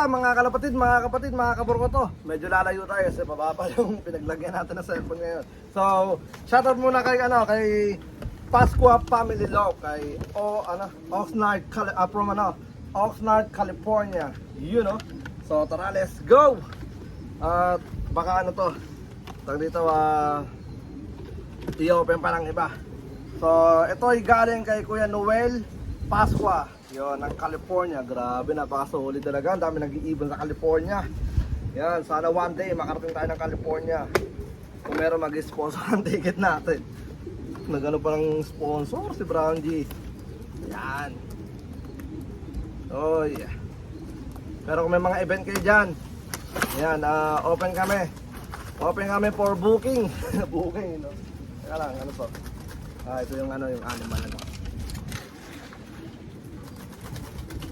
kamusta mga kalapatid, mga kapatid, mga kaburkoto? Medyo lalayo tayo kasi pababa yung pinaglagyan natin ng cellphone ngayon. So, shoutout muna kay ano, kay Pasqua Family Law, kay o ano, Oxnard, Cali- ah, from ano, Oxnard, California. You know. So, tara, let's go. At baka ano to, tag dito ah i-open pa iba. So, ito ay galing kay Kuya Noel Pasqua. Yon, ng California. Grabe, napaka-solid talaga. Ang dami nag-iibon sa California. Yan, sana one day makarating tayo ng California. Kung meron mag-sponsor ang ticket natin. Nagano pa ng sponsor si Brown G. Yan. Oh. Pero kung may mga event kayo dyan, yan, ah, open kami. Open kami for booking. booking, no? Kaya lang, ano to? Ah, ito yung ano, yung animal ano.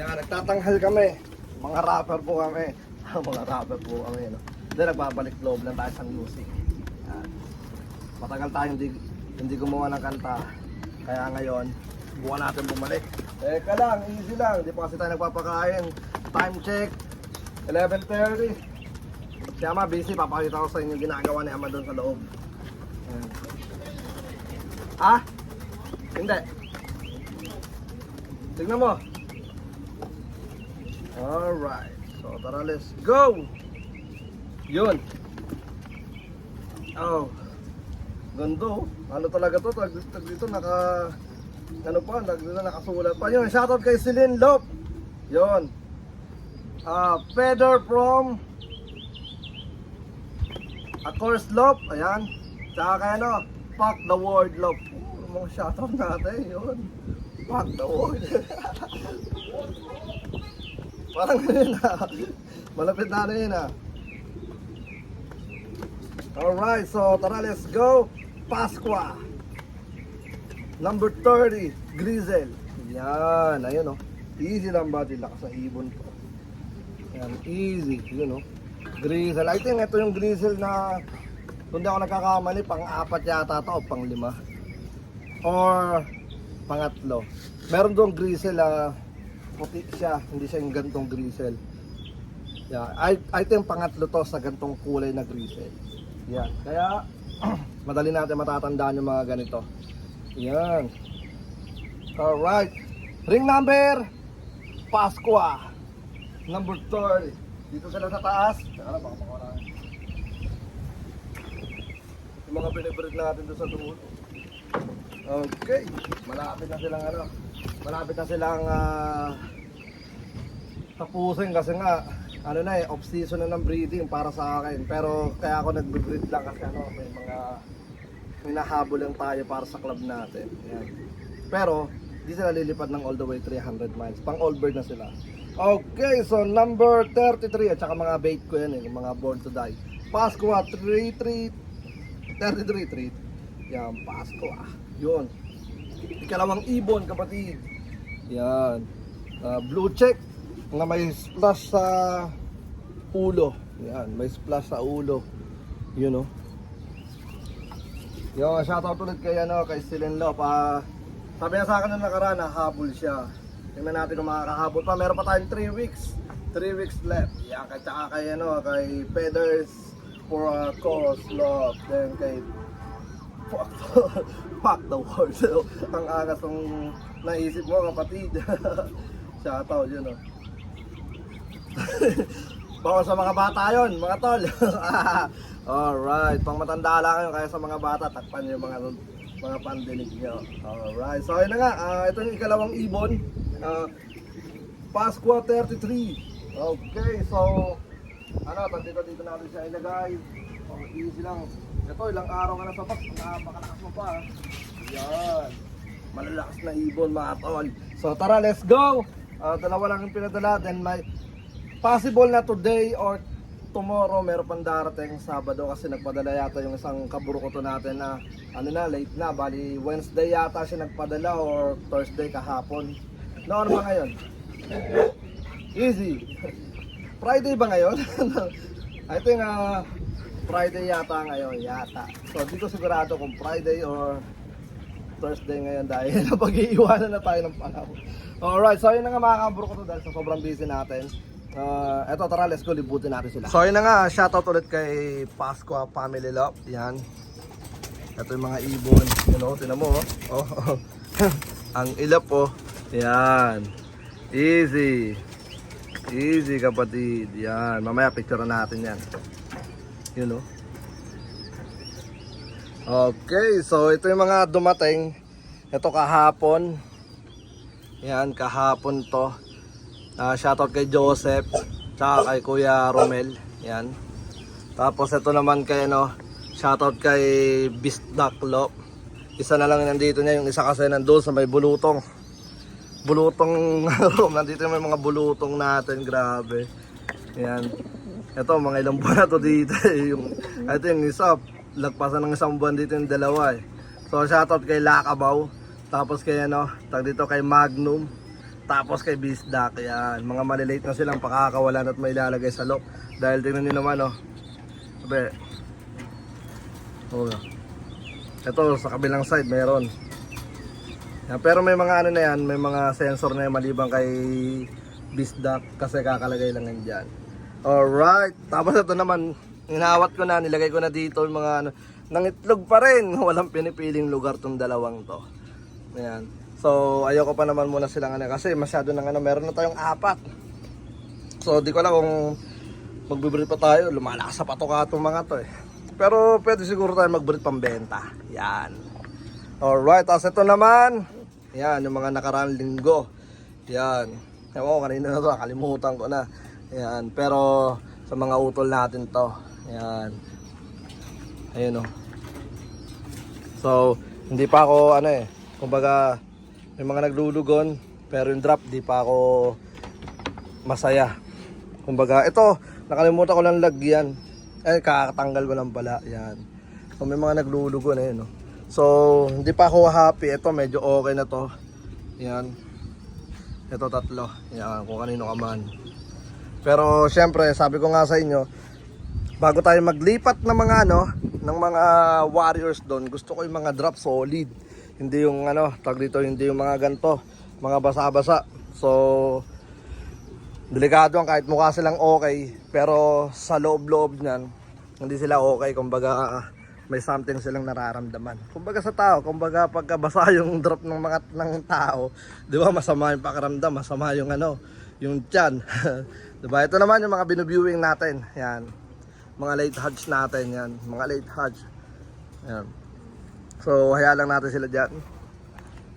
Yan, nagtatanghal kami. Mga rapper po kami. mga rapper po kami, no? Hindi, nagbabalik loob lang tayo sa music. Yan. Matagal tayo hindi, hindi gumawa ng kanta. Kaya ngayon, buwan natin bumalik. Teka lang, easy lang. Hindi pa kasi tayo nagpapakain. Time check, 11.30. Si Ama busy, papakita ko sa inyo ginagawa ni Ama doon sa loob. Ayan. Ah? Hindi. Tignan mo. Alright. So tara, let's go! Yun. Oh. Gando. Ano talaga to? Tag, tag dito naka... Ano pa? Tag dito nakasulat pa. Yun, shoutout kay Celine Lop. Yun. Ah, Feather from A course Lop. Ayan. Tsaka kay ano, Fuck the World Lop. Oh, mga shoutout natin. Yun. Fuck the world. Parang yun ah. Malapit na na yun ah. Alright, so tara let's go. Pasqua. Number 30, Grizel. Yan, ayun oh. Easy lang ba? Lakas ng ibon ko. Yan, easy. Yun oh. Grizel. I think ito yung Grizel na kung di ako nagkakamali, pang-apat yata to o pang-lima. Or pangatlo. Meron doon Grizel ah, puti siya, hindi siya yung gantong Grizel. Yeah, I, I think pangatlo to sa gantong kulay na Grizel. Yan. Kaya, madali natin matatandaan yung mga ganito. Yan. Alright. Ring number, Pasqua. Number 30. Dito sila sa taas. Teka lang, baka makawala. Yung mga binibreed natin doon sa dulo. Okay. Malapit na silang ano. Malapit na silang ah, tapusin kasi nga ano na eh, off season na ng breeding para sa akin. Pero kaya ako nagbe-breed lang kasi ano, may mga hinahabol lang tayo para sa club natin. Yan. Pero di sila lilipad ng all the way 300 miles. Pang all bird na sila. Okay, so number 33 at saka mga bait ko yan eh, yung mga born to die. Pasqua 33 33 3. Yan, Pasqua. Yun. Ikalawang ibon, kapatid. Yan. Ah, blue check na may splash sa ulo. Yan, may splash sa ulo. Yun oh. Yung shoutout ulit kay ano, kay Silen Lop. Ah, sabi niya sa akin nung nakaraan, nahabol siya. Tingnan natin kung makakahabol pa. Meron pa tayong 3 weeks. 3 weeks left. Yan, kay tsaka kay ano, kay Feathers for a cause love. Then kay fuck, fuck the world. So, ang angas ng naisip mo, kapatid. Shoutout yun oh. Bawal sa mga bata yon, mga tol. Alright, pang matanda lang kayo kaya sa mga bata, takpan yung mga mga pandinig niyo. Alright, so ayun na nga, ah, ito yung ikalawang ibon. Uh, Pasqua 33. Okay, so ano, tandito dito natin siya ilagay. Oh, easy lang. Ito, ilang araw ka na sa box, napakalakas mo pa. ah. Yan. Malalakas na ibon mga tol. So tara, let's go! Ah, dalawa lang yung pinadala, then may possible na today or tomorrow meron pang darating Sabado kasi nagpadala yata yung isang kaburukoto natin na ano na late na bali Wednesday yata siya nagpadala or Thursday kahapon no ano ba ngayon easy Friday ba ngayon I think ah, Friday yata ngayon yata so dito sigurado kung Friday or Thursday ngayon dahil napag-iiwanan na tayo ng panahon. Alright, so yun na nga mga kaburukoto dahil sa sobrang busy natin. Ah, eto, tara, let's go, libutin natin sila. So, yun na nga, shoutout ulit kay Pasqua Family Love. Yan. Ito yung mga ibon. Yun o, tinan mo oh. oh. Ang ilap oh. Yan. Easy. Easy kapatid. Yan. Mamaya picture natin yan. Yun oh. Okay, so ito yung mga dumating. Ito kahapon. Yan, kahapon to. Ah, shoutout kay Joseph, tsaka kay Kuya Romel. Yan. Tapos ito naman kay ano, shoutout kay Bisdaklo. Isa na lang nandito niya, yung isa kasi nandun sa may bulutong. Bulutong room, nandito yung may mga bulutong natin, grabe. Yan. Ito, mga ilang buwan na to dito. eh. yung, ito yung isa, lagpasan ng isang buwan dito yung dalawa eh. So shoutout kay Lakabaw, tapos kay ano, tag dito kay Magnum, tapos kay Bisdak, yan. Mga malilate na silang pakakawalan at may ilalagay sa lock. Dahil tingnan nyo naman, oh. Sabi. Oh. Ito, sa kabilang side, meron. Yan, pero may mga ano na yan, may mga sensor na yan maliban kay Bisdak kasi kakalagay lang yan dyan. Alright, tapos ito naman, inawat ko na, nilagay ko na dito yung mga ano, nangitlog pa rin. Walang pinipiling lugar tong dalawang to. Ayan. So, ayoko pa naman muna silang ano kasi masyado nang ano, meron na tayong apat. So, di ko alam kung magbibreed pa tayo, lumalakas sa patoka itong mga to eh. Pero pwede siguro tayo magbreed pambenta. Yan. Alright, tapos ito naman, yan, yung mga nakaraang linggo. Yan. Ewan ko, kanina na to, kalimutan ko na. Yan, pero sa mga utol natin to. Yan. Ayun oh. So, hindi pa ako ano eh, kumbaga may mga naglulugon pero yung drop di pa ako masaya. Kumbaga, ito, nakalimutan ko lang lagyan. Eh, kakatanggal ko lang pala. Yan. So, may mga naglulugon eh, no? So, hindi pa ako happy. Ito, medyo okay na to. Yan. Ito, tatlo. Yan, kung kanino ka man. Pero, syempre, sabi ko nga sa inyo, bago tayo maglipat ng mga ano, ng mga warriors doon, gusto ko yung mga drop solid. Hindi yung ano, tag dito, hindi yung mga ganto, mga basa-basa. So, delikado ang kahit mukha silang okay, pero sa loob-loob niyan, hindi sila okay. Kumbaga, may something silang nararamdaman. Kumbaga sa tao, kumbaga pagka basa yung drop ng mga ng tao, 'di ba masama yung pakiramdam, masama yung ano, yung tiyan. 'Di ba? Ito naman yung mga binuviewing natin. Yan. Mga late hatch natin yan, mga late hatch. Yan. So, haya lang natin sila diyan.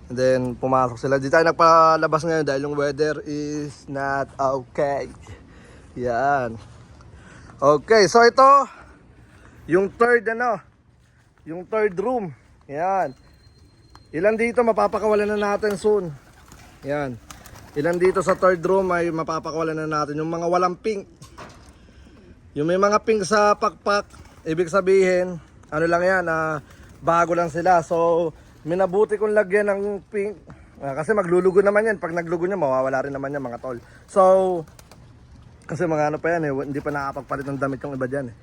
And then, pumasok sila. Di tayo nagpalabas ngayon dahil yung weather is not okay. Yan. Okay, so ito, yung third ano, yung third room. Yan. Ilan dito mapapakawalan na natin soon. Yan. Ilan dito sa third room ay mapapakawalan na natin. Yung mga walang pink. Yung may mga pink sa pakpak, ibig sabihin, ano lang yan, ah, bago lang sila. So, minabuti kong lagyan ng pink. Ah, kasi maglulugo naman yan. Pag naglugo niya, mawawala rin naman yan mga tol. So, kasi mga ano pa yan eh, hindi pa nakapagpalit ng damit yung iba dyan eh.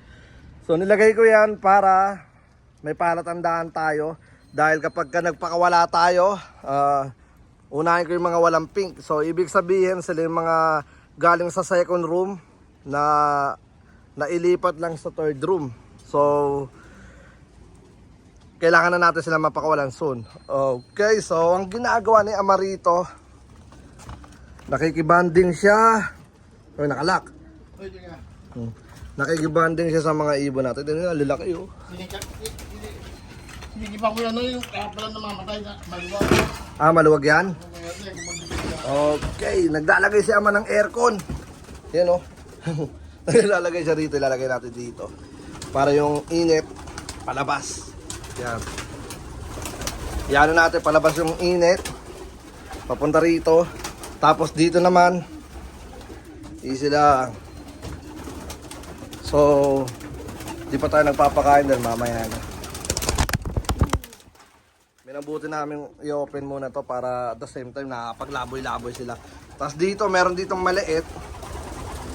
So, nilagay ko yan para may palatandaan tayo. Dahil kapag ka nagpakawala tayo, ah, unahin ko yung mga walang pink. So, ibig sabihin sila yung mga galing sa second room na nailipat lang sa third room. So, kailangan na natin sila mapakawalan soon. Okay, so ang ginagawa ni Amarito, nakikibanding siya. Oy, nakalak. Hmm. Nakikibanding siya sa mga ibon natin. Ito nila, lalaki oh. Hindi pa ko ano yung kaya pala namamatay na maluwa. Ah, maluwag yan? Okay, naglalagay si Ama ng aircon. Yan oh. Naglalagay siya dito, ilalagay natin dito. Para yung init, palabas. Yan. Yan natin, palabas yung init. Papunta rito. Tapos dito naman, easy lang. So, di pa tayo nagpapakain dahil mamaya na. Minabuti namin i-open muna to para at the same time nakapaglaboy-laboy sila. Tapos dito, meron ditong maliit.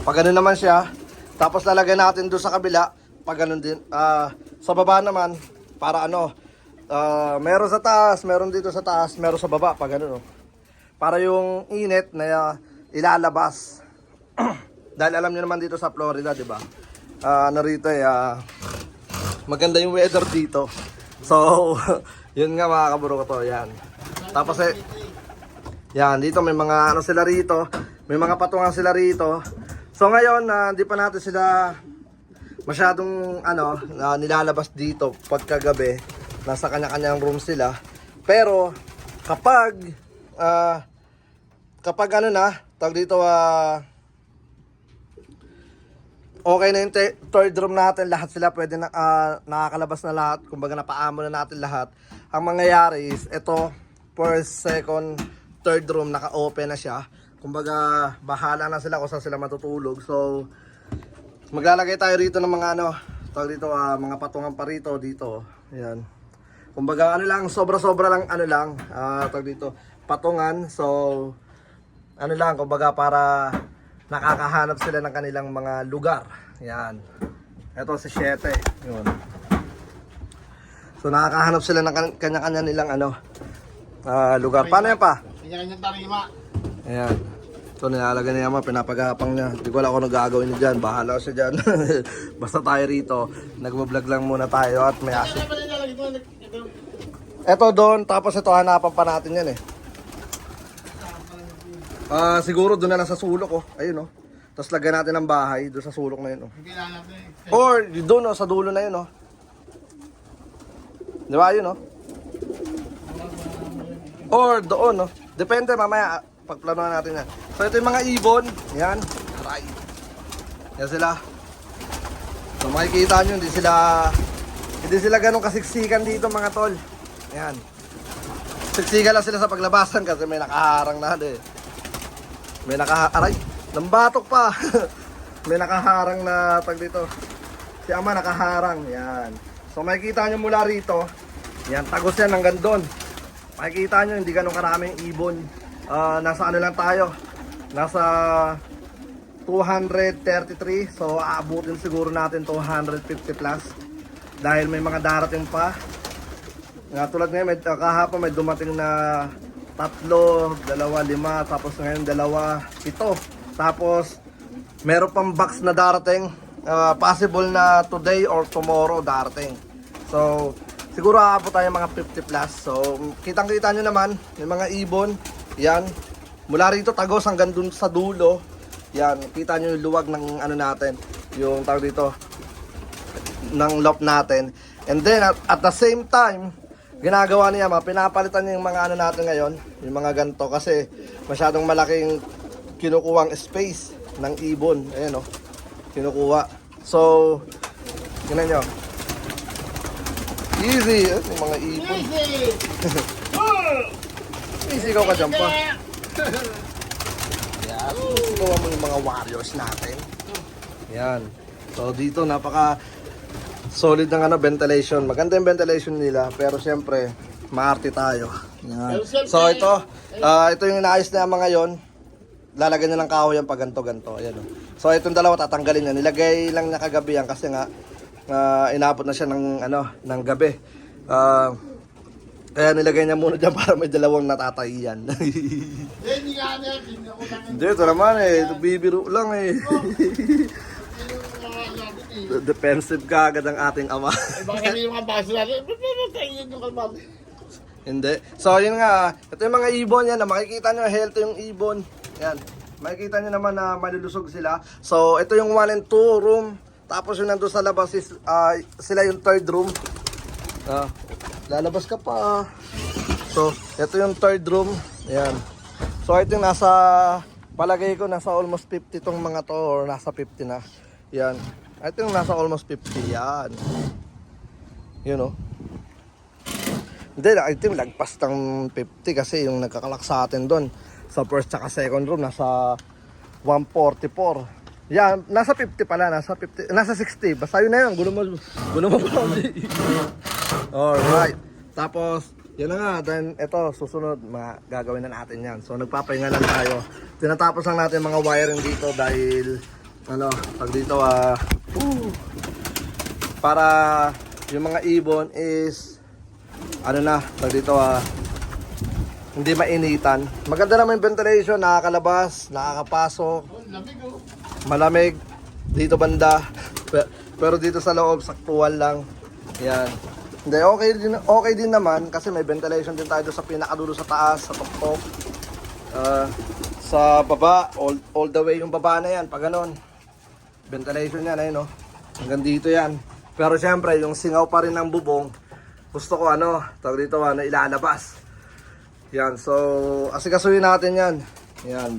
Pag ganun naman siya, tapos lalagay natin doon sa kabila, pag ganun din. Ah, sa baba naman, para ano, ah, meron sa taas, meron dito sa taas, meron sa baba, pag ganun. Oh. Para yung init na ah, ilalabas. Dahil alam niyo naman dito sa Florida, di ba? Ah, ano rito eh, ah, maganda yung weather dito. So, yun nga mga kaburo ko to, yan. Tapos eh, yan, dito may mga ano sila rito, may mga patungan sila rito. So ngayon, na hindi pa natin sila masyadong ano, na nilalabas dito pagkagabi. Nasa kanya-kanyang room sila. Pero kapag ah kapag ano na, tag dito ah okay na yung third room natin, lahat sila pwede na, ah, nakakalabas na lahat, kumbaga napaamo na natin lahat. Ang mangyayari is, ito, first, second, third room, naka-open na siya. Kumbaga, bahala na sila kung saan sila matutulog. So, maglalagay tayo rito ng mga ano, tawag dito, ah, mga patungan pa rito, dito. Ayan. Kumbaga, ano lang, sobra-sobra lang, ano lang, ah, tawag dito, patungan. So, ano lang, kumbaga para nakakahanap sila ng kanilang mga lugar. Yan. Ito si Siete. Yun. So nakakahanap sila ng kan- kanya-kanya nilang ano, ah, lugar. Paano yan pa? Kanya-kanyang tarima. Ayan. So nilalagay niya mga pinapagapang niya. Hindi ko alam kung ano gagawin niya dyan. Bahala siya dyan. Basta tayo rito. Nagbablog lang muna tayo at may asin. Ito doon, tapos ito hanapan pa natin yan eh. Ah, siguro doon na lang sa sulok oh. Ayun oh. Tapos lagyan natin ng bahay doon sa sulok na yun oh. Kailangan natin eh. Or doon oh, sa dulo na yun oh. Di ba yun oh? Or doon oh. Depende mamaya ah, pagplanuhan natin yan. So ito yung mga ibon. Yan. Aray. Yan sila. So makikita nyo, hindi sila hindi sila ganun kasiksikan dito mga tol. Yan. Siksikan lang sila sa paglabasan kasi may nakaharang na eh. May naka aray, nambatok pa. may nakaharang na tag dito. Si ama nakaharang, yan. So makikita nyo mula rito, yan, tagos yan hanggang doon. Makikita nyo, hindi ganun karaming ibon. Ah, nasa ano lang tayo, nasa 233, so aabutin siguro natin 250 plus. Dahil may mga darating pa. Nga tulad ngayon, may, ah, kahapon may dumating na tatlo, dalawa, lima, tapos ngayon dalawa, ito. Tapos, meron pang box na darating. Ah, possible na today or tomorrow darating. So, siguro aabot tayo mga 50 plus. So, kitang-kita nyo naman, yung mga ibon, yan. Mula rito, tagos hanggang dun sa dulo. Yan, kita nyo yung luwag ng ano natin, yung tawag dito, ng loft natin. And then, at, at the same time, ginagawa niya, ma, pinapalitan niya yung mga ano natin ngayon, yung mga ganto kasi masyadong malaking kinukuwang space ng ibon. Ayan o, kinukuha. So, yun nyo. Easy, eh, yung mga ibon. Easy! Easy ikaw ka dyan pa. Yan, sigawa mo yung mga warriors natin. Yan. So dito napaka solid ng ano ventilation. Maganda yung ventilation nila pero siyempre maarte tayo. Yan. So ito, ah, ito yung inaayos na mga yon. Lalagyan niya ng kahoy yan pag ganto ganto. Ayan. oh. So itong dalawa tatanggalin niya. Nilagay lang niya kagabi yan kasi nga ah, inabot na siya ng ano ng gabi. Ah, kaya nilagay niya muna dyan para may dalawang natatayan. Eh, hindi lang. Ito naman eh. Ito bibiro lang eh. Eh. Defensive ka agad ang ating ama. Eh, baka sabihin yung mga baso natin. Tayo yung kalmado? Hindi. So, yun nga. Ito yung mga ibon yan. Na makikita nyo, healthy yung ibon. Yan. Makikita nyo naman na malulusog sila. So, ito yung 1 and 2 room. Tapos yung nandun sa labas is, ah, sila yung third room. Ah, lalabas ka pa. So, ito yung third room. Yan. So, ito yung nasa, palagay ko, nasa almost 50 tong mga to or nasa 50 na. Yan. Ito yung nasa almost 50. Yan. Yun oh. Hindi, I think lagpas ng 50 kasi yung nagkakalak sa atin doon sa first tsaka second room nasa 144. Yan, nasa 50 pala, nasa 50, nasa 60. Basta yun na yun, gulo mo, gulo mo. Alright. Tapos, yun na nga, then ito, susunod, mga gagawin na natin yan. So, nagpapahinga lang tayo. Tinatapos lang natin mga wiring dito dahil, ano, pag dito, ah, whew, para yung mga ibon is ano na, pag dito ah, hindi mainitan. Maganda naman yung ventilation, nakakalabas, nakakapasok. Lamig malamig. Dito banda. Pe- Pero dito sa loob, saktual lang. Yan. Hindi, okay din, okay din naman kasi may ventilation din tayo sa pinakadulo sa taas, sa tuktok. Ah, sa baba, all, all the way yung baba na yan, pag ganun. Ventilation yan, ayun no. Hanggang dito yan. Pero syempre, yung singaw pa rin ng bubong, gusto ko ano, tawag dito ano, ilalabas. Yan, so asikasuhin natin yan. Yan.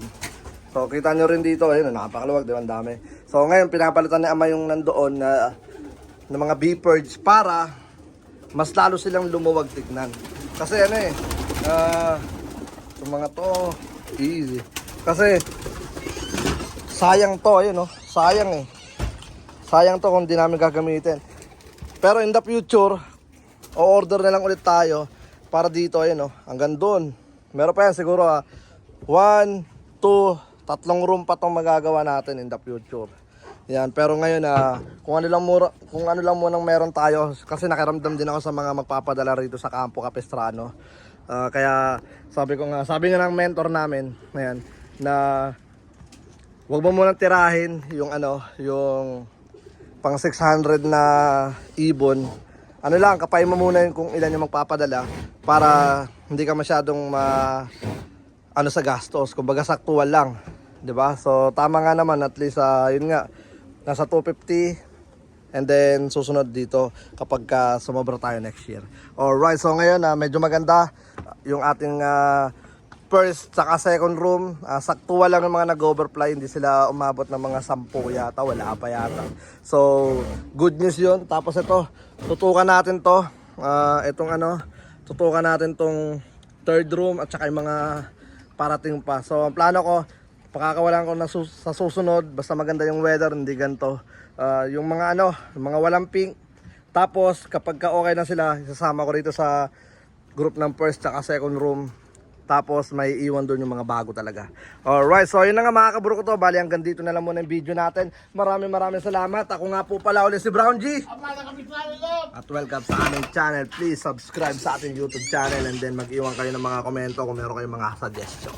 So kita nyo rin dito, ayun, napakaluwag, di ang dami. So ngayon, pinapalitan ni Ama yung nandoon na, na mga beepards para mas lalo silang lumuwag tignan. Kasi ano eh, ah, yung mga to, easy. Kasi, sayang to, ayun oh, sayang eh. Sayang to kung di namin gagamitin. Pero in the future, o-order na lang ulit tayo para dito, ayun oh, hanggang doon. Meron pa yan siguro ah, one, two, tatlong room pa tong magagawa natin in the future. Yan, pero ngayon na kung ano lang mura, kung ano lang munang meron tayo kasi nakiramdam din ako sa mga magpapadala rito sa Campo Capistrano. Ah, kaya sabi ko nga, sabi nga ng mentor namin, ayan, na wag mo munang tirahin yung ano, yung pang 600 na ibon. Ano lang, kapay mo muna yun kung ilan yung magpapadala para hindi ka masyadong ma ano sa gastos, kumbaga saktual lang, 'di ba? So tama nga naman at least ah, yun nga nasa 250 and then susunod dito kapag ka sumobra tayo next year. Alright, so ngayon ah, medyo maganda yung ating ah, first saka second room. Ah, saktuwa lang ng mga nag-overfly, hindi sila umabot ng mga 10 yata, wala pa yata. So, good news yun. Tapos ito, tutukan natin to. Ah, itong ano, tutukan natin tong third room at saka yung mga parating pa. So, ang plano ko, pakakawalan ko na sus- sa susunod, basta maganda yung weather, hindi ganito. Ah, yung mga ano, yung mga walang pink. Tapos, kapag ka okay na sila, isasama ko rito sa group ng first at second room. Tapos may iwan doon yung mga bago talaga. Alright, so yun na nga mga kaburo ko to. Bali hanggang dito na lang muna yung video natin. Maraming maraming salamat. Ako nga po pala ulit si Brown G. At welcome sa aming channel. Please subscribe sa ating YouTube channel and then mag-iwan kayo ng mga komento kung meron kayong mga suggestion.